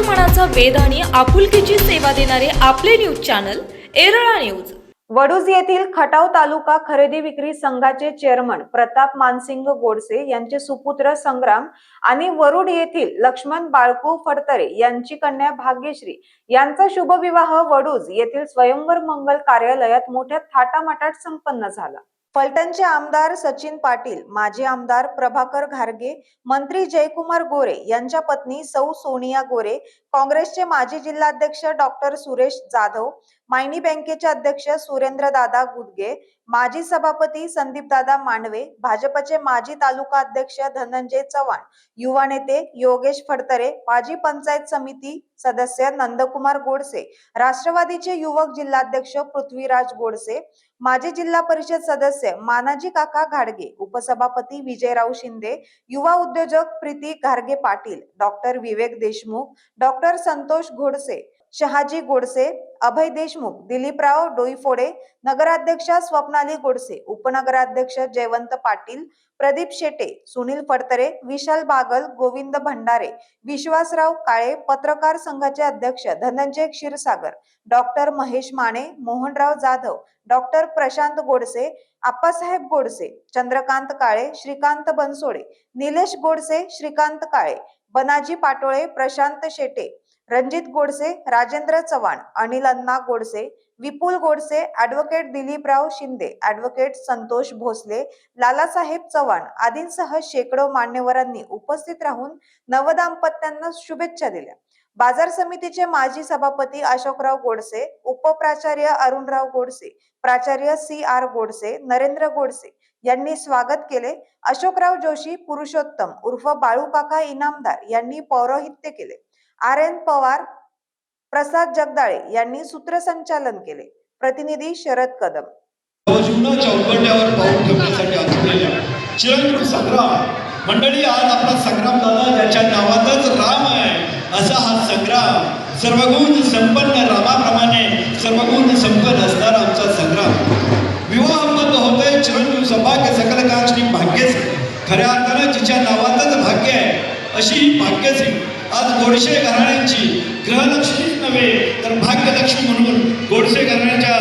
मनाचा वेध आणि आपुलकीची सेवा देणारे आपले news channel Erala news Vaduj येथील खटाव तालुका खरेदी विक्री संघाचे चेअरमन प्रताप मानसिंग गोडसे यांचे सुपुत्र संग्राम आणि वरुड येथील लक्ष्मण बाळकू फडतरे यांची कन्या भाग्यश्री यांचा शुभविवाह वडूज येथील स्वयंवर मंगल कार्यालयात मोठ्या थाटामाटात संपन्न झाला. फलटणचे आमदार सचिन पाटील माजी आमदार प्रभाकर घारगे मंत्री जयकुमार गोरे यांच्या पत्नी सौ सोनिया गोरे काँग्रेसचे माजी जिल्हाध्यक्ष डॉक्टर सुरेश जाधव मायनी बँकेचे अध्यक्ष सुरेंद्रदादा गुदगे माजी सभापती संदीपदादा मांडवे भाजपचे माजी तालुका अध्यक्ष धनंजय चव्हाण युवा नेते योगेश फडतरे माजी पंचायत समिती सदस्य नंदकुमार गोडसे राष्ट्रवादीचे युवक जिल्हाध्यक्ष पृथ्वीराज गोडसे माजी जिल्हा परिषद सदस्य मानाजी काका घाडगे उपसभापती विजयराव शिंदे युवा उद्योजक प्रीती घारगे पाटील डॉक्टर विवेक देशमुख डॉक्टर संतोष घोडसे शहाजी गोडसे अभय देशमुख दिलीपराव डोईफोडे नगराध्यक्षा स्वप्नाली गोडसे उपनगराध्यक्ष जयवंत पाटील प्रदीप शेटे सुनील फडतरे विशाल बागल गोविंद भंडारे विश्वासराव काळे पत्रकार संघाचे अध्यक्ष Dhananjay Kshirsagar doctor Mahesh Mane Mohanrao Jadhav doctor Prashant Godse Appasaheb Godse Chandrakant Kale Shrikant Bansode Nilesh Godse Shrikant Kale Banaji Patole Prashant Shete Ranjit Godse Rajendra Chavan Anil Anna Godse Vipul Godse advocate Diliprao Shinde advocate Santosh Bhosale Lalasaheb Chavan आदींसह शेकडो मान्यवरांनी उपस्थित राहून नवदाम्पत्यांना शुभेच्छा दिल्या. बाजार समितीचे माजी सभापती अशोकराव गोडसे उपप्राचार्य अरुणराव गोडसे प्राचार्य सी आर गोडसे नरेंद्र गोडसे यांनी स्वागत केले. अशोकराव जोशी पुरुषोत्तम उर्फ बाळूकाका इनामदार यांनी पौरोहित्य केले. आर. एन. पवार प्रसाद जगदाळे यांनी सूत्रसंचालन केले. प्रतिनिधी शरद कदम. जीवनाच्या पाऊल ठेवण्यासाठी आचरलेल्या चिरंजीव संग्राम. मंडळी आज आपला संग्राम दादा ज्याच्या नावातच राम आहे असा हा संग्राम. सर्वगुण संपन्न रामाप्रमाणे सर्वगुण संपन्न असणारा आमचा संग्राम. होतोय चिरंजीव सौभाग्य सकल कांक्षणी भाग्यश्री खऱ्या अर्थानं जिच्या नावातच भाग्य आहे अशी ही आज गोडशे घराण्यांची ग्रहलक्ष्मीच नव्हे तर भाग्यलक्ष्मी म्हणून गोडसे घराण्याच्या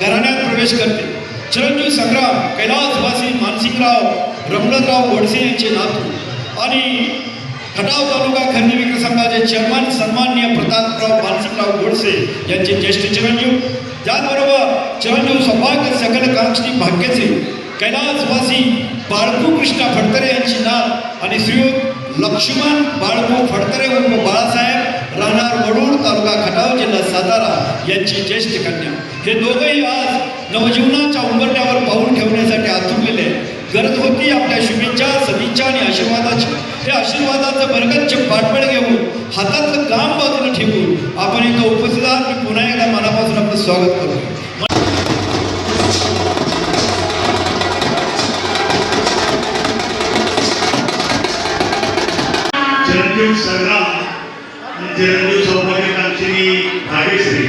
घराण्यात प्रवेश करते. चिरंजीव संग्राम कैलासवासी मानसिंगराव रमणराव गोडसे यांचे नातू आणि खटाव तालुका खंडी विक्री संघाचे चेअरमन सन्माननीय प्रतापराव मानसिंगराव गोडसे यांचे ज्येष्ठ चिरंजीव. त्याचबरोबर चिरंजीव सौभाग्य सकल कांक्षणी भाग्यचे कैलासवासी बाळकू कृष्णा फडतरे यांची नात आणि श्रीयुत लक्ष्मण बाळकू फडतरे उर्फ बाळासाहेब राहणार वडूळ तालुका खटाव जिल्हा सातारा यांची ज्येष्ठ कन्या. हे दोघंही आज नवजीवनाच्या उंबरट्यावर पाऊल ठेवण्यासाठी आतुरलेले आहेत. गरज होती आपल्या शुभेच्छा सदिच्छा आणि आशीर्वादाची. हे आशीर्वादाचं बरगतचे पाठबळ घेऊन हातातलं काम बाजूला ठेवून आपण इथं उपस्थित आहात. मी पुन्हा एकदा मनापासून आपलं स्वागत करतो. चिरंजीव संग्राम आणि चिरंजीव सौभाग्यकांक्षिणी भागेश्री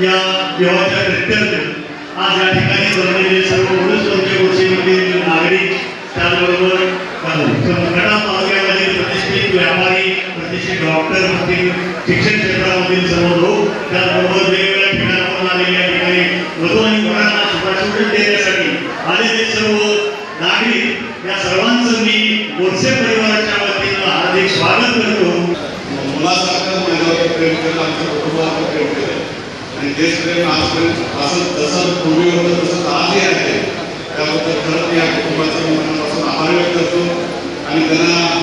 या देवाच्या प्रत्यर्थ आज या ठिकाणी बनलेले सर्व वडूजवरचे गोष्टीमधील नागरिक त्याचबरोबर कडा तालुक्यामधील प्रतिष्ठित व्यापारी प्रतिष्ठित डॉक्टर असतील शिक्षण क्षेत्रामधील सर्व लोक त्याचबरोबर वेगवेगळ्या ठिकाणावरून आलेले या ठिकाणी वधू आणि मुलांना शुभाशुभ देण्यासाठी आलेले सर्व नागरिक या सर्वांचं मी गोडसे परिवाराच्या हार्दिक स्वागत करतो. मुलासारखं माझ्यावर प्रेम केलं आमच्या कुटुंबावर प्रेम केलं आणि देश प्रेम आजपर्यंत असं जसं पूर्वी होतं तसं आजही आहे. त्याबद्दल खरंच या कुटुंबाच्या मनापासून आभार व्यक्त करतो. आणि त्यांना